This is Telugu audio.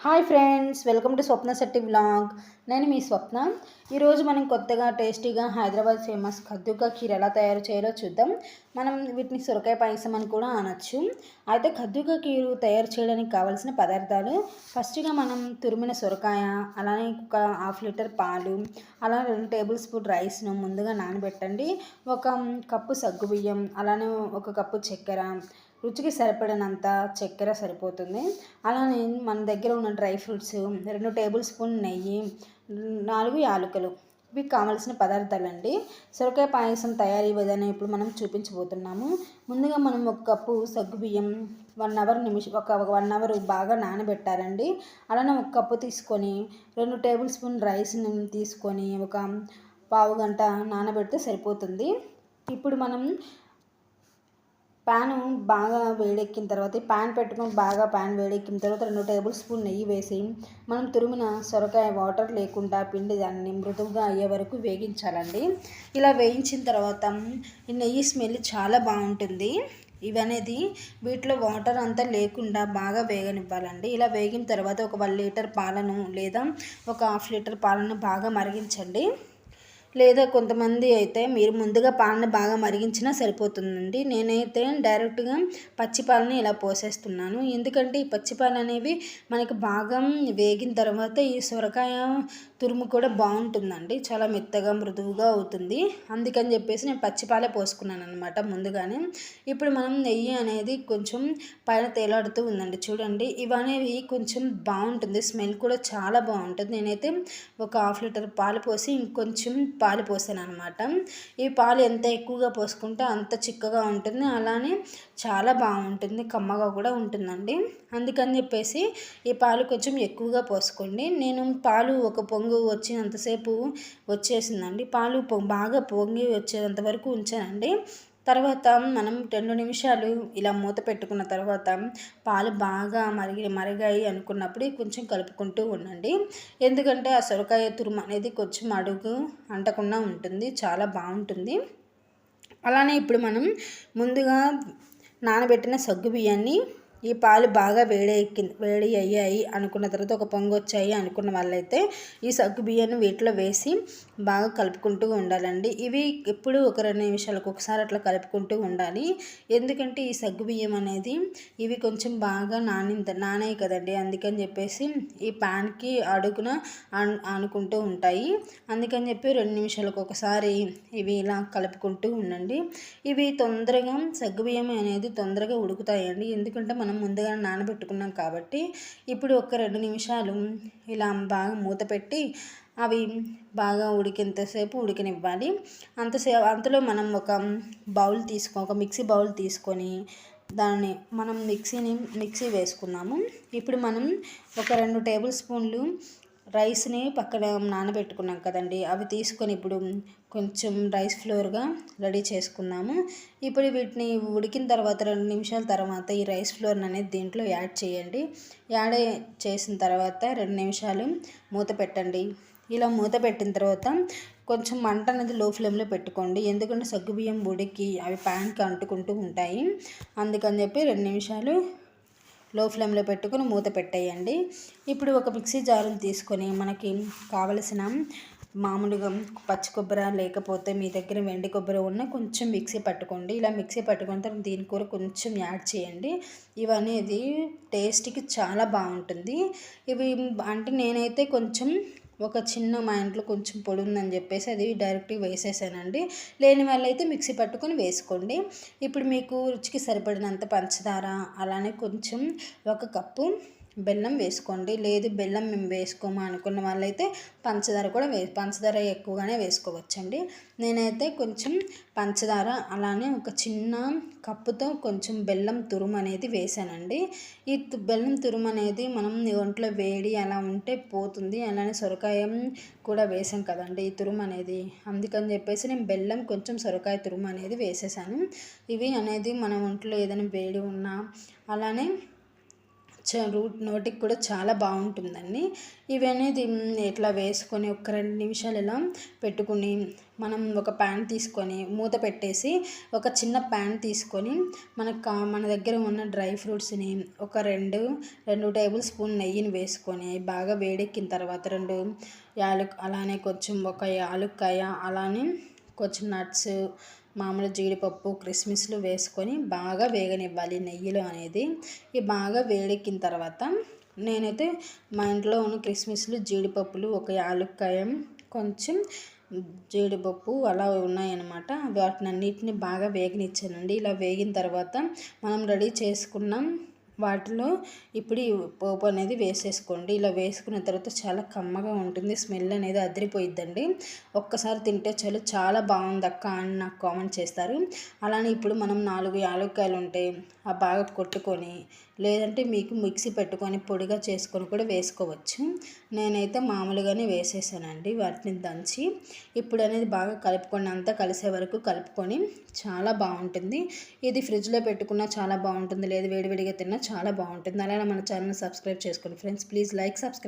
Hi friends welcome to Swapna Shetty blog నేను మీ స్వప్న. ఈరోజు మనం కొత్తగా టేస్టీగా హైదరాబాద్ ఫేమస్ కద్దుకా కీర్ ఎలా తయారు చేయాలో చూద్దాం. మనం వీటిని సొరకాయ పాయసం అని కూడా అనొచ్చు. అయితే కద్దుకా కీరు తయారు చేయడానికి కావాల్సిన పదార్థాలు ఫస్ట్గా మనం తురిమిన సొరకాయ అలానే ఒక హాఫ్ లీటర్ పాలు అలా రెండు టేబుల్ స్పూన్ రైస్ను ముందుగా నానబెట్టండి. ఒక కప్పు సగ్గుబియ్యం అలానే ఒక కప్పు చక్కెర. రుచికి సరిపడినంత చక్కెర సరిపోతుంది. అలానే మన దగ్గర ఉన్న డ్రై ఫ్రూట్స్ రెండు టేబుల్ స్పూన్ నెయ్యి నాలుగు యాలకులు. ఇవి కావలసిన పదార్థాలండి. సొరకాయ పాయసం తయారీ విధానం ఇప్పుడు మనం చూపించబోతున్నాము. ముందుగా మనం ఒక కప్పు సగ్గుబియ్యం వన్ అవర్ నిమిషం ఒక వన్ అవర్ బాగా నానబెట్టాలండి. అలానే ఒక కప్పు తీసుకొని రెండు టేబుల్ స్పూన్ రైస్ని తీసుకొని ఒక పావు గంట నానబెడితే సరిపోతుంది. ఇప్పుడు మనం ప్యాన్ బాగా వేడెక్కిన తర్వాత ప్యాన్ పెట్టుకొని బాగా ప్యాన్ వేడెక్కిన తర్వాత రెండు టేబుల్ స్పూన్ నెయ్యి వేసి మనం తురిమిన సొరకాయ వాటర్ లేకుండా పిండి దాన్ని మృదువుగా అయ్యే వరకు వేగించాలండి. ఇలా వేయించిన తర్వాత ఈ నెయ్యి స్మెల్ చాలా బాగుంటుంది. ఇవనేది వీటిలో వాటర్ అంతా లేకుండా బాగా వేగనివ్వాలండి. ఇలా వేగిన తర్వాత ఒక వన్ లీటర్ పాలను లేదా ఒక హాఫ్ లీటర్ పాలను బాగా మరిగించండి. లేదా కొంతమంది అయితే మీరు ముందుగా పాలను బాగా మరిగించినా సరిపోతుందండి. నేనైతే డైరెక్ట్గా పచ్చిపాలని ఇలా పోసేస్తున్నాను. ఎందుకంటే ఈ పచ్చిపాలు అనేవి మనకి బాగా వేగిన తర్వాత ఈ సొరకాయ తురుము కూడా బాగుంటుందండి. చాలా మెత్తగా మృదువుగా అవుతుంది. అందుకని చెప్పేసి నేను పచ్చిపాలే పోసుకున్నాను అనమాట ముందుగానే. ఇప్పుడు మనం నెయ్యి అనేది కొంచెం పైన తేలాడుతూ ఉందండి. చూడండి ఇవనేవి కొంచెం బాగుంటుంది. స్మెల్ కూడా చాలా బాగుంటుంది. నేనైతే ఒక హాఫ్ లీటర్ పాలు పోసి ఇంకొంచెం పాలు పోసాను అనమాట ఈ పాలు ఎంత ఎక్కువగా పోసుకుంటే అంత చిక్కగా ఉంటుంది. అలానే చాలా బాగుంటుంది. కమ్మగా కూడా ఉంటుందండి. అందుకని చెప్పేసి ఈ పాలు కొంచెం ఎక్కువగా పోసుకోండి. నేను పాలు ఒక పొంగు వచ్చినంతసేపు వచ్చేసిందండి. పాలు బాగా పొంగి వచ్చేంత వరకు ఉంచానండి. తర్వాత మనం రెండు నిమిషాలు ఇలా మూత పెట్టుకున్న తర్వాత పాలు బాగా మరిగి మరిగాయి అనుకున్నప్పుడు కొంచెం కలుపుకుంటూ ఉండండి. ఎందుకంటే ఆ సొరకాయ తురుము అనేది కొంచెం అడుగు అంటకుండా ఉంటుంది. చాలా బాగుంటుంది. అలానే ఇప్పుడు మనం ముందుగా నానబెట్టిన సగ్గు బియ్యాన్ని ఈ పాలు బాగా వేడి ఎక్కి వేడి అయ్యాయి అనుకున్న తర్వాత ఒక పొంగు వచ్చాయి అనుకున్న వాళ్ళైతే ఈ సగ్గు బియ్యాన్ని వీటిలో వేసి బాగా కలుపుకుంటూ ఉండాలండి. ఇవి ఎప్పుడు ఒక రెండు నిమిషాలకు ఒకసారి అట్లా కలుపుకుంటూ ఉండాలి. ఎందుకంటే ఈ సగ్గు బియ్యం అనేది ఇవి కొంచెం బాగా నాని నానాయి కదండి. అందుకని చెప్పేసి ఈ ప్యాన్కి అడుగున ఆనుకుంటూ ఉంటాయి. అందుకని చెప్పి రెండు నిమిషాలకు ఒకసారి ఇవి ఇలా కలుపుకుంటూ ఉండండి. ఇవి తొందరగా సగ్గుబియ్యం అనేది తొందరగా ఉడుకుతాయండి. ఎందుకంటే మనం మనం ముందుగా నానబెట్టుకున్నాం కాబట్టి ఇప్పుడు ఒక రెండు నిమిషాలు ఇలా బాగా మూత పెట్టి అవి బాగా ఉడికేంతసేపు ఉడికనివ్వాలి. అంతసేపు అంతలో మనం ఒక బౌల్ తీసుకో ఒక మిక్సీ బౌల్ తీసుకొని దాన్ని మనం మిక్సీని మిక్సీ వేసుకున్నాము. ఇప్పుడు మనం ఒక రెండు టేబుల్ స్పూన్లు రైస్ని పక్కన నానబెట్టుకున్నాం కదండి. అవి తీసుకొని ఇప్పుడు కొంచెం రైస్ ఫ్లోర్గా రెడీ చేసుకున్నాము ఇప్పుడు వీటిని ఉడికిన తర్వాత రెండు నిమిషాల తర్వాత ఈ రైస్ ఫ్లోర్ అనేది దీంట్లో యాడ్ చేయండి. యాడ్ చేసిన తర్వాత రెండు నిమిషాలు మూత పెట్టండి. ఇలా మూత పెట్టిన తర్వాత కొంచెం మంట అనేది లో ఫ్లేమ్లో పెట్టుకోండి. ఎందుకంటే సగ్గుబియ్యం ఉడికి అవి ప్యాన్కి అంటుకుంటూ ఉంటాయి. అందుకని చెప్పి రెండు నిమిషాలు లో ఫ్లేమ్లో పెట్టుకుని మూత పెట్టేయండి. ఇప్పుడు ఒక మిక్సీ జారుని తీసుకొని మనకి కావలసిన మామూలుగా పచ్చి కొబ్బరి లేకపోతే మీ దగ్గర వెండి కొబ్బరి ఉన్న కొంచెం మిక్సీ పట్టుకోండి. ఇలా మిక్సీ పట్టుకున్న తర్వాత దీని కూర కొంచెం యాడ్ చేయండి. ఇవనేది టేస్ట్కి చాలా బాగుంటుంది. ఇవి అంటే నేనైతే కొంచెం ఒక చిన్న మా ఇంట్లో కొంచెం పొడి ఉందని చెప్పేసి అది డైరెక్ట్గా వేసేసానండి. లేని వాళ్ళైతే మిక్సీ పట్టుకొని వేసుకోండి. ఇప్పుడు మీకు రుచికి సరిపడినంత పంచదార అలానే కొంచెం ఒక కప్పు బెల్లం వేసుకోండి. లేదు బెల్లం మేము వేసుకోమా అనుకున్న వాళ్ళైతే పంచదార కూడా వే పంచదార ఎక్కువగానే వేసుకోవచ్చండి. నేనైతే కొంచెం పంచదార అలానే ఒక చిన్న కప్పుతో కొంచెం బెల్లం తురుము అనేది వేసానండి. ఈ బెల్లం తురుము అనేది మనం ఒంట్లో వేడి అలా ఉంటే పోతుంది. అలానే సొరకాయ కూడా వేసాం కదండి ఈ తురుము అనేది. అందుకని చెప్పేసి నేను బెల్లం కొంచెం సొరకాయ తురుము అనేది వేసేసాను. ఇవి అనేది మన ఒంట్లో ఏదైనా వేడి ఉన్నా అలానే రూట్ నోటికి కూడా చాలా బాగుంటుందండి. ఇవి అనేది ఇట్లా వేసుకొని ఒక రెండు నిమిషాలు ఇలా పెట్టుకుని మనం ఒక ప్యాన్ తీసుకొని మూత పెట్టేసి ఒక చిన్న ప్యాన్ తీసుకొని మనకు కా మన దగ్గర ఉన్న డ్రై ఫ్రూట్స్ని ఒక రెండు రెండు టేబుల్ స్పూన్ నెయ్యిని వేసుకొని బాగా వేడెక్కిన తర్వాత రెండు యాలు అలానే కొంచెం ఒక యాలుక్కాయ అలానే కొంచెం నట్స్ మామూలు జీడిపప్పు కిస్మిస్లు వేసుకొని బాగా వేగనివ్వాలి నెయ్యిలో అనేది. ఇవి బాగా వేడెక్కిన తర్వాత నేనైతే మా ఇంట్లో ఉన్న కిస్మిస్లు జీడిపప్పులు ఒక యాలుక్కాయం కొంచెం జీడిపప్పు అలా ఉన్నాయన్నమాట. వాటిని అన్నిటిని బాగా వేగనిచ్చానండి. ఇలా వేగిన తర్వాత మనం రెడీ చేసుకున్నాం వాటిలో ఇప్పుడు ఈ పోపు అనేది వేసేసుకోండి. ఇలా వేసుకున్న తర్వాత చాలా కమ్మగా ఉంటుంది. స్మెల్ అనేది అదిరిపోయిద్దండి. ఒక్కసారి తింటే చాలు చాలా బాగుంది అక్క అని నాకు కామెంట్ చేస్తారు. అలానే ఇప్పుడు మనం నాలుగు యాలక్కాయలు ఉంటే ఆ బాగా కొట్టుకొని లేదంటే మీకు మిక్సీ పెట్టుకొని పొడిగా చేసుకొని కూడా వేసుకోవచ్చు. నేనైతే మామూలుగానే వేసేసానండి వాటిని దంచి. ఇప్పుడు అనేది బాగా కలుపుకొని అంతా కలిసే వరకు కలుపుకొని చాలా బాగుంటుంది. ఇది ఫ్రిడ్జ్లో పెట్టుకున్నా చాలా బాగుంటుంది. లేదు వేడివేడిగా తిన్నా చాలా బాగుంటుంది. అలానే మన ఛానల్ సబ్స్క్రైబ్ చేసుకోండి. Friends please like subscribe